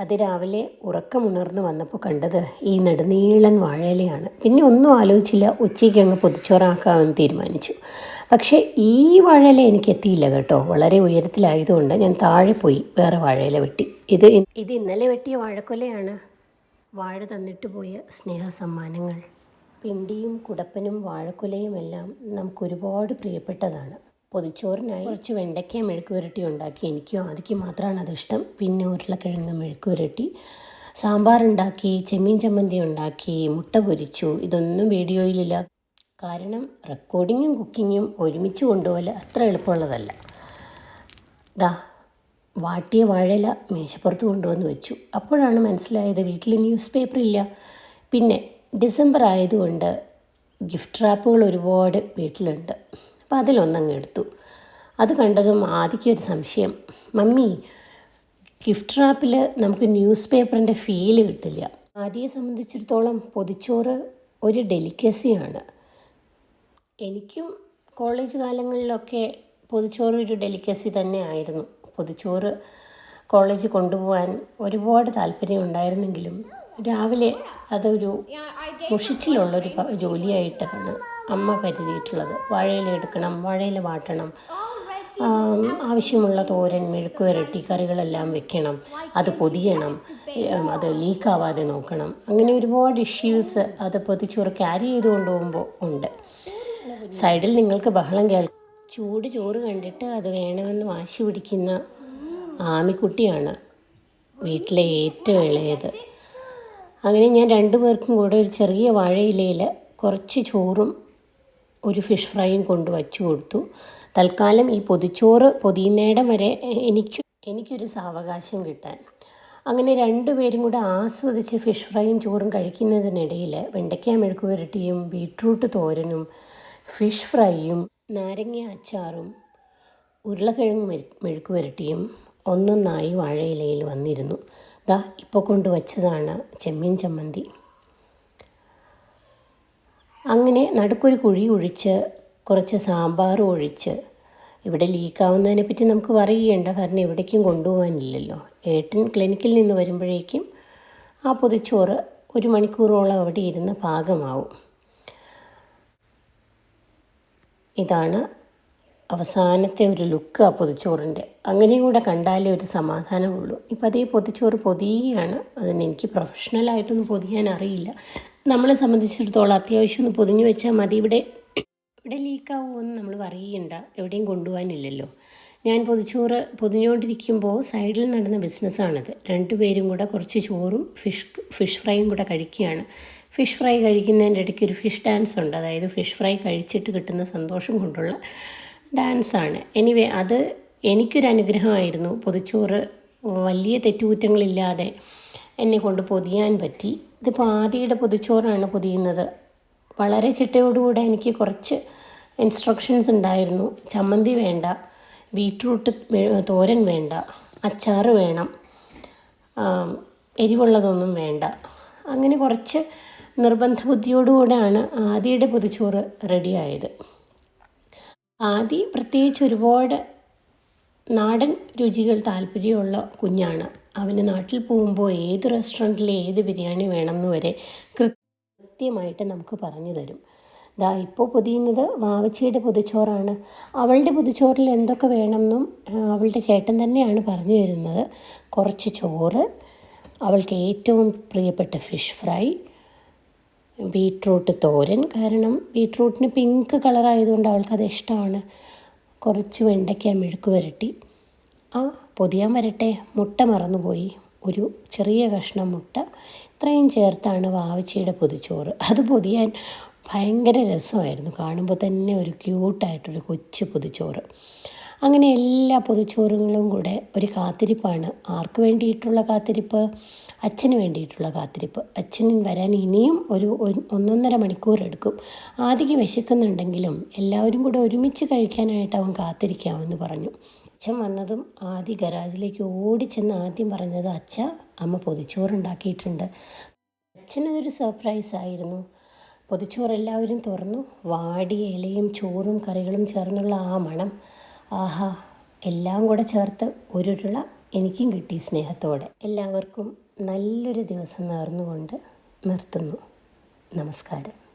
അതിരാവിലെ ഉറക്കമുണർന്നു വന്നപ്പോൾ കണ്ടത് ഈ നെടുനീളൻ വാഴയിലയാണ്. പിന്നെ ഒന്നും ആലോചിച്ചില്ല ഉച്ചയ്ക്ക് അങ്ങ് പൊതിച്ചോറാക്കാമെന്ന് തീരുമാനിച്ചു. പക്ഷേ ഈ വാഴയില എനിക്ക് എത്തിയില്ല കേട്ടോ. വളരെ ഉയരത്തിലായതുകൊണ്ട് ഞാൻ താഴെ പോയി വേറെ വാഴയില വെട്ടി. ഇത് ഇത് ഇന്നലെ വെട്ടിയ വാഴക്കൊലയാണ്. വാഴ തന്നിട്ട് പോയ സ്നേഹസമ്മാനങ്ങൾ. പിണ്ടിയും കുടപ്പനും വാഴക്കൊലയുമെല്ലാം എല്ലാം നമുക്ക് ഒരുപാട് പ്രിയപ്പെട്ടതാണ്. പൊതിച്ചോറിനായി കുറച്ച് വെണ്ടയ്ക്ക മെഴുക്ക് പുരട്ടി ഉണ്ടാക്കി. എനിക്കും ആദിക്ക് മാത്രമാണ് അതിഷ്ടം പിന്നെ ഉരുളക്കിഴങ്ങ് മെഴുക്ക് പുരട്ടി സാമ്പാർ ഉണ്ടാക്കി ചെമ്മീൻ ചമ്മന്തി ഉണ്ടാക്കി മുട്ട പൊരിച്ചു. ഇതൊന്നും വീഡിയോയിലില്ല. കാരണം റെക്കോർഡിങ്ങും കുക്കിങ്ങും ഒരുമിച്ച് കൊണ്ടുപോലെ അത്ര എളുപ്പമുള്ളതല്ല. ദാ വാട്ടിയ വാഴയില മേശപ്പുറത്ത് കൊണ്ടുവന്ന് വെച്ചു. അപ്പോഴാണ് മനസ്സിലായത് വീട്ടിൽ ന്യൂസ് പേപ്പർ ഇല്ല. പിന്നെ ഡിസംബർ ആയതുകൊണ്ട് ഗിഫ്റ്റ് റാപ്പുകൾ ഒരുപാട് വീട്ടിലുണ്ട്. അപ്പോൾ അതിലൊന്നങ്ങ് എടുത്തു. അത് കണ്ടതും ആദ്യക്കൊരു സംശയം. മമ്മി ഗിഫ്റ്റ് റാപ്പിൽ നമുക്ക് ന്യൂസ് പേപ്പറിന്റെ ഫീൽ കിട്ടില്ല. ആദ്യയെ സംബന്ധിച്ചിടത്തോളം പൊതിച്ചോറ് ഒരു ഡെലിക്കസിയാണ്. എനിക്കും കോളേജ് കാലങ്ങളിലൊക്കെ പൊതിച്ചോറ് ഒരു ഡെലിക്കസി തന്നെ ആയിരുന്നു പൊതിച്ചോറ് കോളേജ് കൊണ്ടുപോകാൻ ഒരുപാട് താല്പര്യം ഉണ്ടായിരുന്നെങ്കിലും രാവിലെ അതൊരു മുഷിച്ചിലുള്ളൊരു ജോലിയായിട്ടാണ് അമ്മ കരുതിയിട്ടുള്ളത്. വാഴയില എടുക്കണം വാഴയില വാട്ടണം. ആവശ്യമുള്ള തോരൻ മെഴുക്ക് വരട്ടി കറികളെല്ലാം വെക്കണം. അത് പൊതിയണം. അത് ലീക്കാവാതെ നോക്കണം. അങ്ങനെ ഒരുപാട് ഇഷ്യൂസ് അത് പൊതിച്ചോറ് ക്യാരി ചെയ്ത് കൊണ്ടുപോകുമ്പോൾ ഉണ്ട്. സൈഡിൽ നിങ്ങൾക്ക് ബഹളം കേൾക്കും ചൂട് ചോറ് കണ്ടിട്ട് അത് വേണമെന്ന് വാശി പിടിക്കുന്ന ആമിക്കുട്ടിയാണ് വീട്ടിലെ ഏറ്റവും ഇളയത്. അങ്ങനെ ഞാൻ രണ്ടു പേർക്കും കൂടെ ഒരു ചെറിയ വാഴയിലയിൽ കുറച്ച് ചോറും ഒരു ഫിഷ് ഫ്രൈയും കൊണ്ട് വച്ചു കൊടുത്തു. തൽക്കാലം ഈ പൊതിച്ചോറ് പൊതിയുന്നേടം വരെ എനിക്ക് എനിക്കൊരു സാവകാശം കിട്ടാൻ. അങ്ങനെ രണ്ടുപേരും കൂടെ ആസ്വദിച്ച് ഫിഷ് ഫ്രൈയും ചോറും കഴിക്കുന്നതിനിടയിൽ വെണ്ടയ്ക്ക മെഴുക്ക് പുരട്ടിയും ബീട്രൂട്ട് തോരനും ഫിഷ് ഫ്രൈയും നാരങ്ങ അച്ചാറും ഉരുളക്കിഴങ്ങ് മെഴു മെഴുക്ക് പുരട്ടിയും ഒന്നൊന്നായി വാഴയിലയിൽ വന്നിരുന്നു. ദാ ഇപ്പോൾ കൊണ്ടുവച്ചതാണ് ചെമ്മീൻ ചമ്മന്തി. അങ്ങനെ നടുക്കൊരു കുഴി ഒഴിച്ച് കുറച്ച് സാമ്പാർ ഒഴിച്ച് ഇവിടെ ലീക്കാവുന്നതിനെ പറ്റി നമുക്ക് പറയുകയുണ്ട. കാരണം എവിടേക്കും കൊണ്ടുപോകാനില്ലല്ലോ. ഏട്ടൻ ക്ലിനിക്കിൽ നിന്ന് വരുമ്പോഴേക്കും ആ പൊതിച്ചോറ് ഒരു മണിക്കൂറോളം അവിടെ ഇരുന്ന് പാകമാവും. ഇതാണ് അവസാനത്തെ ഒരു ലുക്ക് ആ പൊതിച്ചോറിന്റെ. അങ്ങനെയും കൂടെ കണ്ടാലേ ഒരു സമാധാനമുള്ളൂ. ഇപ്പം അതേ പൊതിച്ചോറ് പൊതിയുകയാണ്. അതിന് എനിക്ക് പ്രൊഫഷണലായിട്ടൊന്നും പൊതിയാൻ അറിയില്ല നമ്മളെ സംബന്ധിച്ചിടത്തോളം അത്യാവശ്യം ഒന്ന് പൊതിഞ്ഞു വെച്ചാൽ മതി. ഇവിടെ ഇവിടെ ലീക്കാവുമെന്ന് നമ്മൾ പറയണ്ട എവിടെയും കൊണ്ടുപോകാനില്ലല്ലോ. ഞാൻ പൊതിച്ചോറ് പൊതിഞ്ഞുകൊണ്ടിരിക്കുമ്പോൾ സൈഡിൽ നടന്ന ബിസിനസ്സാണിത്. രണ്ടുപേരും കൂടെ കുറച്ച് ചോറും ഫിഷ് ഫിഷ് ഫ്രൈയും കൂടെ കഴിക്കുകയാണ്. ഫിഷ് ഫ്രൈ കഴിക്കുന്നതിന്റെ ഇടയ്ക്ക് ഒരു ഫിഷ് ഡാൻസ് ഉണ്ട്. അതായത് ഫിഷ് ഫ്രൈ കഴിച്ചിട്ട് കിട്ടുന്ന സന്തോഷം കൊണ്ടുള്ള ഡാൻസാണ്. എനിവേ അത് എനിക്കൊരു അനുഗ്രഹമായിരുന്നു പൊതിച്ചോറ് വലിയ തെറ്റുകുറ്റങ്ങളില്ലാതെ എന്നെ കൊണ്ട് പൊതിയാൻ പറ്റി. ഇതിപ്പോൾ ആദിയുടെ പൊതിച്ചോറാണ് പൊതിയുന്നത്. വളരെ ചിട്ടയോടുകൂടെ എനിക്ക് കുറച്ച് ഇൻസ്ട്രക്ഷൻസ് ഉണ്ടായിരുന്നു. ചമ്മന്തി വേണ്ട ബീറ്റ്റൂട്ട് തോരൻ വേണ്ട അച്ചാറ് വേണം എരിവുള്ളതൊന്നും വേണ്ട. അങ്ങനെ കുറച്ച് നിർബന്ധ ബുദ്ധിയോടുകൂടെയാണ് ആദിയുടെ പൊതിച്ചോറ് റെഡിയായത് ആദി പ്രത്യേകിച്ച് ഒരുപാട് നാടൻ രുചികൾ താല്പര്യമുള്ള കുഞ്ഞാണ്. അവന് നാട്ടിൽ പോകുമ്പോൾ ഏത് റെസ്റ്റോറന്റിൽ ഏത് ബിരിയാണി വേണമെന്ന് വരെ കൃത്യമായിട്ട് നമുക്ക് പറഞ്ഞു തരും. ദാ ഇപ്പോൾ പൊതിയുന്നത് വാവച്ചിയുടെ പൊതിച്ചോറാണ്. അവളുടെ പൊതിച്ചോറിൽ എന്തൊക്കെ വേണമെന്നും അവളുടെ ചേട്ടൻ തന്നെയാണ് പറഞ്ഞു തരുന്നത്. കുറച്ച് ചോറ് അവൾക്ക് ഏറ്റവും പ്രിയപ്പെട്ട ഫിഷ് ഫ്രൈ ബീട്രൂട്ട് തോരൻ. കാരണം ബീട്രൂട്ടിന് പിങ്ക് കളറായതുകൊണ്ട് അവൾക്കത് ഇഷ്ടമാണ്. കുറച്ച് വെണ്ടയ്ക്ക മെഴുക്ക് വരട്ടി. ആ പൊതിയാൻ വരട്ടെ. മുട്ട മറന്നുപോയി. ഒരു ചെറിയ കഷ്ണം മുട്ട. ഇത്രയും ചേർത്താണ് വാവച്ചിയുടെ പൊതിച്ചോറ്. അത് പൊതിയാൻ ഭയങ്കര രസമായിരുന്നു. കാണുമ്പോൾ തന്നെ ഒരു ക്യൂട്ടായിട്ടൊരു കൊച്ചു പൊതിച്ചോറ്. അങ്ങനെ എല്ലാ പൊതിച്ചോറുകളും കൂടെ ഒരു കാത്തിരിപ്പാണ്. ആർക്ക് വേണ്ടിയിട്ടുള്ള കാത്തിരിപ്പ്? അച്ഛന് വേണ്ടിയിട്ടുള്ള കാത്തിരിപ്പ്. അച്ഛൻ വരാൻ ഇനിയും ഒരു ഒന്നൊന്നര മണിക്കൂർ എടുക്കും. ആദ്യം വിശക്കുന്നുണ്ടെങ്കിലും എല്ലാവരും കൂടെ ഒരുമിച്ച് കഴിക്കാനായിട്ട് അവൻ കാത്തിരിക്കാമെന്ന് പറഞ്ഞു. അച്ഛൻ വന്നതും ആദ്യ ഗരാജിലേക്ക് ഓടിച്ചെന്ന് ആദ്യം പറഞ്ഞത് അച്ഛ അമ്മ പൊതിച്ചോറുണ്ടാക്കിയിട്ടുണ്ട്. അച്ഛനതൊരു സർപ്രൈസ് ആയിരുന്നു. പൊതിച്ചോറ് എല്ലാവരും തുറന്നു. വാടി ഇലയും ചോറും കറികളും ചേർന്നുള്ള ആ മണം ആഹാ എല്ലാം കൂടെ ചേർത്ത് ഒരുരുള എനിക്കും കിട്ടി സ്നേഹത്തോടെ. എല്ലാവർക്കും നല്ലൊരു ദിവസം നേർന്നുകൊണ്ട് നിർത്തുന്നു. നമസ്കാരം.